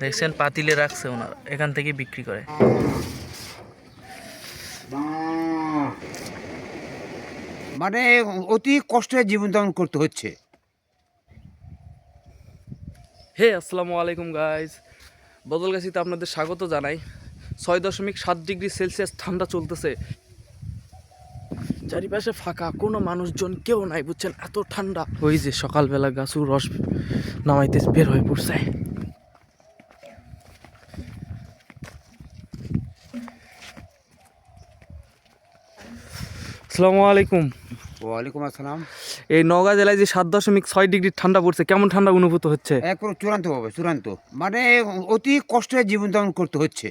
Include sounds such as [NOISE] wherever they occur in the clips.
দেখছেন পাতিলে রাখছে ওনার এখান থেকে বিক্রি করে। মানে অতি কষ্টে জীবনযাপন করতে হচ্ছে। হে আসসালামু আলাইকুম গাইজ বদলগাছিতে আপনাদের স্বাগত জানাই। ছয় দশমিক সাত ডিগ্রি সেলসিয়াস ঠান্ডা চলতেছে। চারিপাশে ফাঁকা কোনো মানুষজন কেউ নাই বুঝছেন? এত ঠান্ডা। ওই যে সকালবেলা গাছু রস নামাইতে বের হয়ে পড়ছে। আসসালামু আলাইকুম। ওয়ালাইকুম আসসালাম। এই নওগাঁ জেলায় যে সাত দশমিক ছয় ডিগ্রি ঠান্ডা পড়ছে কেমন ঠান্ডা অনুভূত হচ্ছে? একবার চূড়ান্ত হবে চূড়ান্ত। মানে অতি কষ্টে জীবনযাপন করতে হচ্ছে।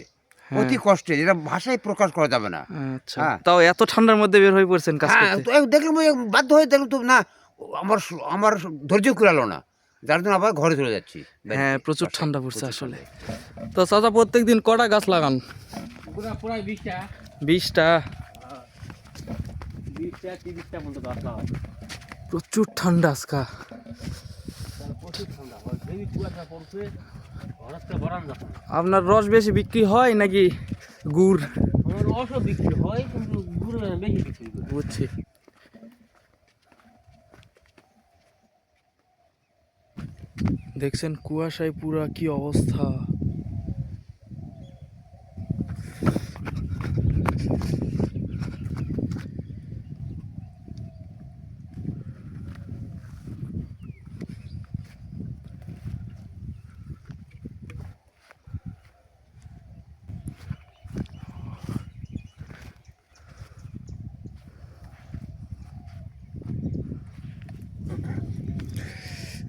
অতি কষ্টে যেটা ভাষায় প্রকাশ করা যাবে না। আচ্ছা। হ্যাঁ। তাও এত ঠান্ডার মধ্যে বের হয়ে পড়ছেন কাজ হ্যাঁ করতে? তো দেখলাম ওই বাধ্য হয়ে দেখলাম তো না আমার আমার ধৈর্য কুলালো না। যার জন্য আবার ঘরে চলে যাচ্ছি। হ্যাঁ প্রচুর ঠান্ডা পড়ছে আসলে। তো চাচা প্রত্যেক দিন কটা গাছ লাগান? পুরা বিশটা। বিশটা বিশটা তিরিশটা মতো গাছ লাগাই প্রচুর ঠান্ডা আজকা। আপনার রস বেশি বিক্রি হয় নাকি গুড়? রসও বিক্রি হয় গুড় বিক্রি করি বুঝছি। দেখছেন কুয়াশায় পুরা কি অবস্থা।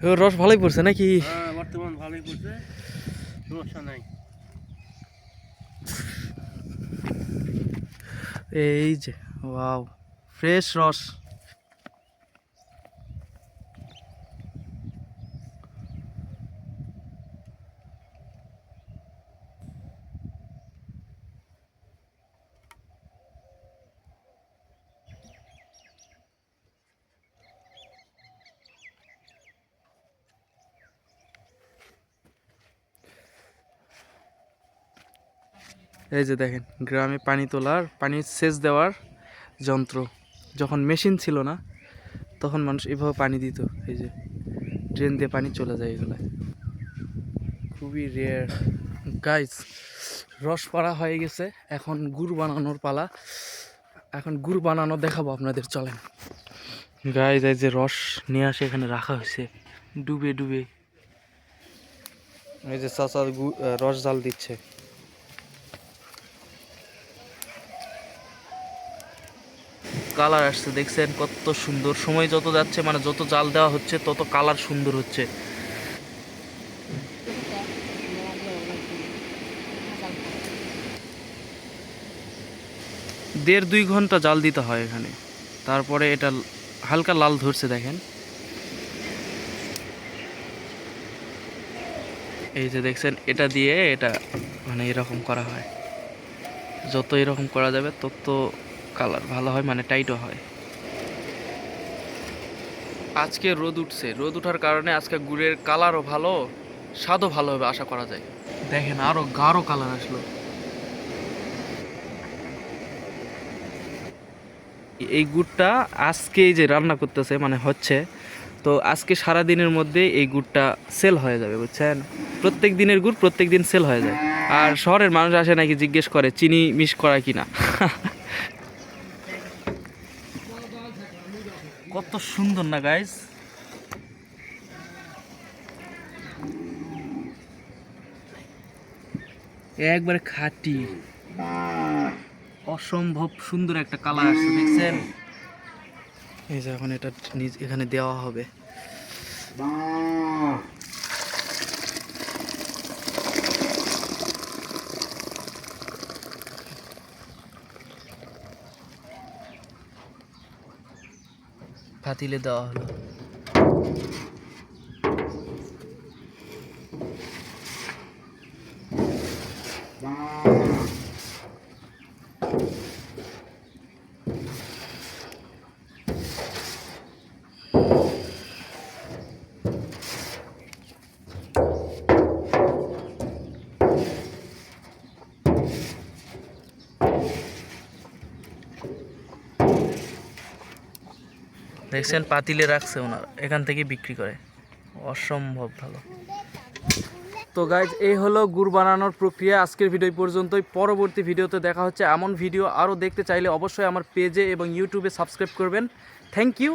রস ভালোই পড়ছে নাকি? হ্যাঁ বর্তমান ভালোই পড়ছে। সমস্যা নাই। এই যে ওয়াও ফ্রেশ রস। এই যে দেখেন, গ্রামে পানি তোলার, পানি সেচ দেওয়ার যন্ত্র। যখন মেশিন ছিল না, তখন মানুষ এভাবে পানি দিত। এই যে ড্রেন দিয়ে পানি চলে যায় এগুলো। খুবই রেয়ার গাইস রস পাড়া হয়ে গেছে। এখন গুড় বানানোর পালা। এখন গুড় বানানো দেখাবো আপনাদের, চলেন। গাইজ এই যে রস নিয়ে আসে এখানে রাখা হয়েছে। ডুবে ডুবে। এই যে গু- রস জাল দিচ্ছে। কালার আসছে, দেখছেন কত সুন্দর। সময় যত যাচ্ছে মানে যত জাল দেওয়া হচ্ছে, তত কালার সুন্দর হচ্ছে। দেড় দুই ঘণ্টা জাল দিতে হয় এখানে। তারপরে এটা হালকা লাল ধরছে, দেখেন। এই যে দেখছেন, এটা দিয়ে এটা মানে এরকম করা হয়। যত এরকম করা যাবে, তত কালার, ভালো হয় মানে টাইটও হয়। আজকে রোদ উঠছে, রোদ উঠার কারণে আজকে গুড়ের কালারও ভালো, স্বাদও ভালো হবে আশা করা যায়। দেখেন আরও গাঢ় কালার আসলো। এই গুড়টা আজকে যে রান্না করতেছে মানে হচ্ছে, তো আজকে সারা দিনের মধ্যে এই গুড়টা সেল হয়ে যাবে, বুঝছেন? প্রত্যেক দিনের গুড় প্রত্যেক দিন সেল হয়ে যায়। আর শহরের মানুষ আসে নাকি জিজ্ঞেস করে, চিনি মিস করা কিনা? [LAUGHS] কত সুন্দর না গাইজ একবারে খাটি। অসম্ভব সুন্দর একটা কালার আসছে, দেখছেন? এই যে এখন এটা এখানে দেওয়া হবে। পাতিলে দেওয়া হলো। দেখছেন পাতিলে রাখছে ওনার, এখান থেকে বিক্রি করে। অসম্ভব ভালো। তো গাইজ এই হলো গুড় বানানোর প্রক্রিয়া। আজকের ভিডিও পর্যন্তই। পরবর্তী ভিডিওতে দেখা হচ্ছে এমন ভিডিও আরও দেখতে চাইলে অবশ্যই আমার পেজে এবং ইউটিউবে সাবস্ক্রাইব করবেন। Thank you